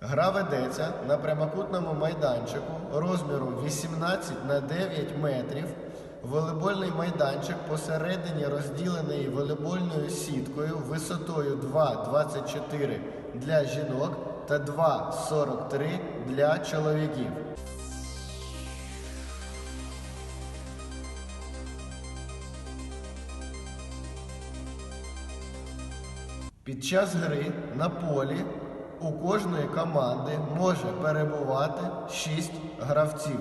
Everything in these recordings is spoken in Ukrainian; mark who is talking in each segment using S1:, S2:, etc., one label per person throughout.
S1: Гра ведеться на прямокутному майданчику розміром 18 на 9 метрів. Волейбольний майданчик посередині розділений волейбольною сіткою висотою 2,24 для жінок та 2,43 для чоловіків. Під час гри на полі у кожної команди може перебувати 6 гравців.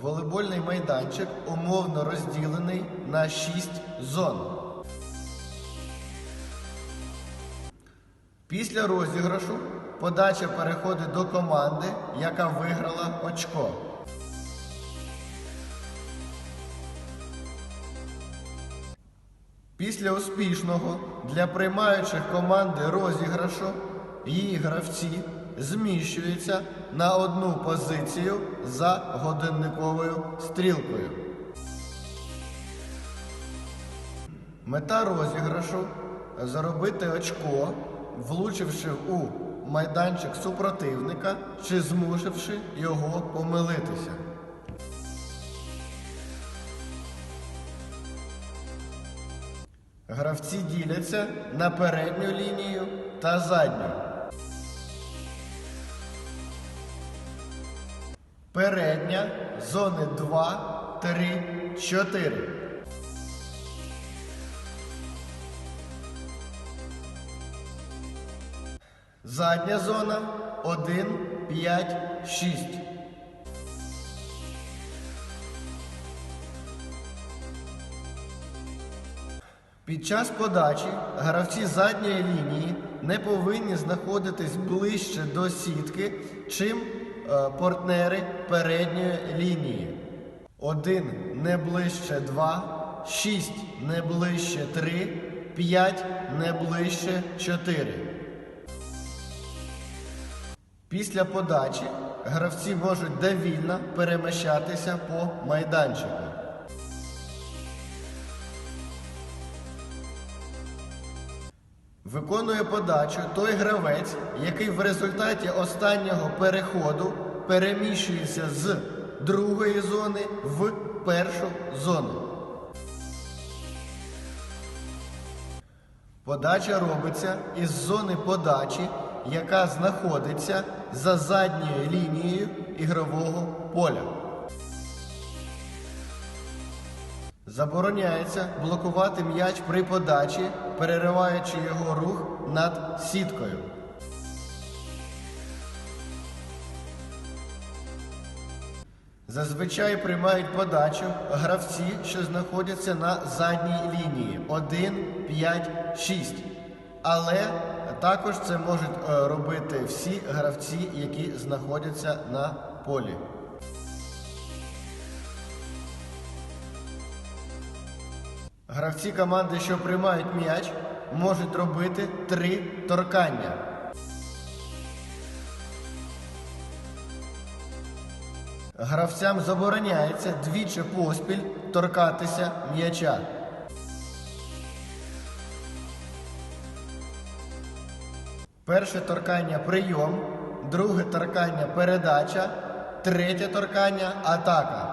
S1: Волейбольний майданчик умовно розділений на 6 зон. Після розіграшу подача переходить до команди, яка виграла очко. Після успішного для приймаючих команди розіграшу її гравці зміщуються на одну позицію за годинниковою стрілкою. Мета розіграшу заробити очко, влучивши у майданчик супротивника чи змусивши його помилитися. Гравці діляться на передню лінію та задню. Передня зони 2, 3, 4. Задня зона 1, 5, 6. Під час подачі гравці задньої лінії не повинні знаходитись ближче до сітки, чим е, партнери передньої лінії. Один не ближче 2, 6 не ближче 3, 5 не ближче 4. Після подачі гравці можуть довільно переміщатися по майданчику. Виконує подачу той гравець, який в результаті останнього переходу переміщується з другої зони в першу зону. Подача робиться із зони подачі, яка знаходиться за задньою лінією ігрового поля. Забороняється блокувати м'яч при подачі, перериваючи його рух над сіткою. Зазвичай приймають подачу гравці, що знаходяться на задній лінії 1, 5, 6. Але також це можуть е, робити всі гравці, які знаходяться на полі. Гравці команди, що приймають м'яч, можуть робити три торкання. Гравцям забороняється двічі поспіль торкатися м'яча. Перше торкання прийом, друге торкання передача, третє торкання атака.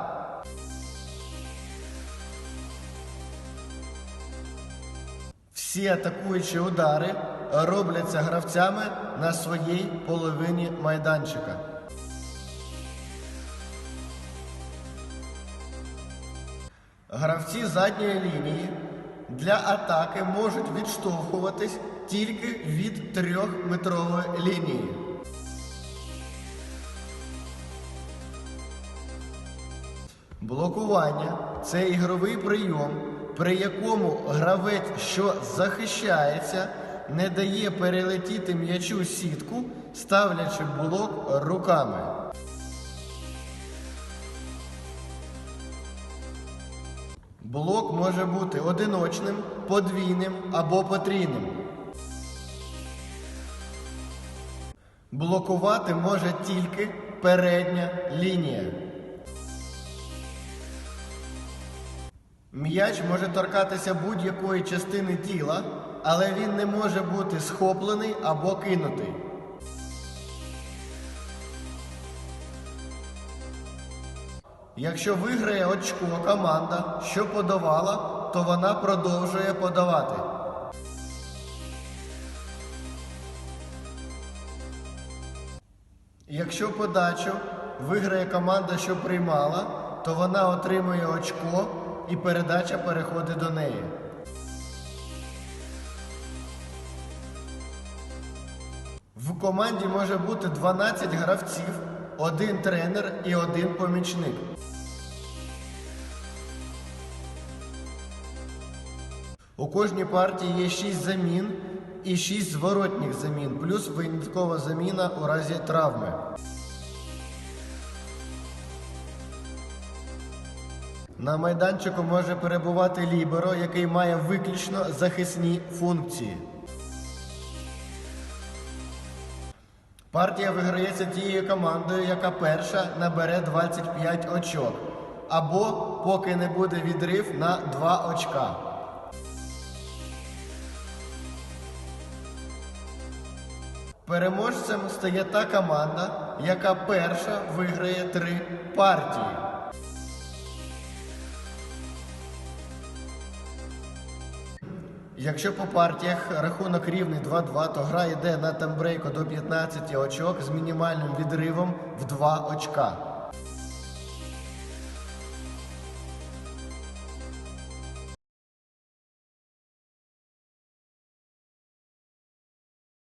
S1: Всі атакуючі удари робляться гравцями на своїй половині майданчика. Гравці задньої лінії для атаки можуть відштовхуватись тільки від трьохметрової лінії. Блокування це ігровий прийом, при якому гравець, що захищається, не дає перелетіти м'ячу сітку, ставлячи блок руками. Блок може бути одиночним, подвійним або потрійним. Блокувати може тільки передня лінія. М'яч може торкатися будь-якої частини тіла, але він не може бути схоплений або кинутий. Якщо виграє очко команда, що подавала, то вона продовжує подавати. Якщо подачу виграє команда, що приймала, то вона отримує очко і передача переходить до неї. В команді може бути 12 гравців, один тренер і один помічник. У кожній партії є 6 замін і 6 зворотніх замін, плюс виняткова заміна у разі травми. На майданчику може перебувати ліберо, який має виключно захисні функції. Партія виграється тією командою, яка перша набере 25 очок, або поки не буде відрив на 2 очка. Переможцем стає та команда, яка перша виграє три партії. Якщо по партіях рахунок рівний 2-2, то гра йде на тембрейку до 15 очок з мінімальним відривом в 2 очка.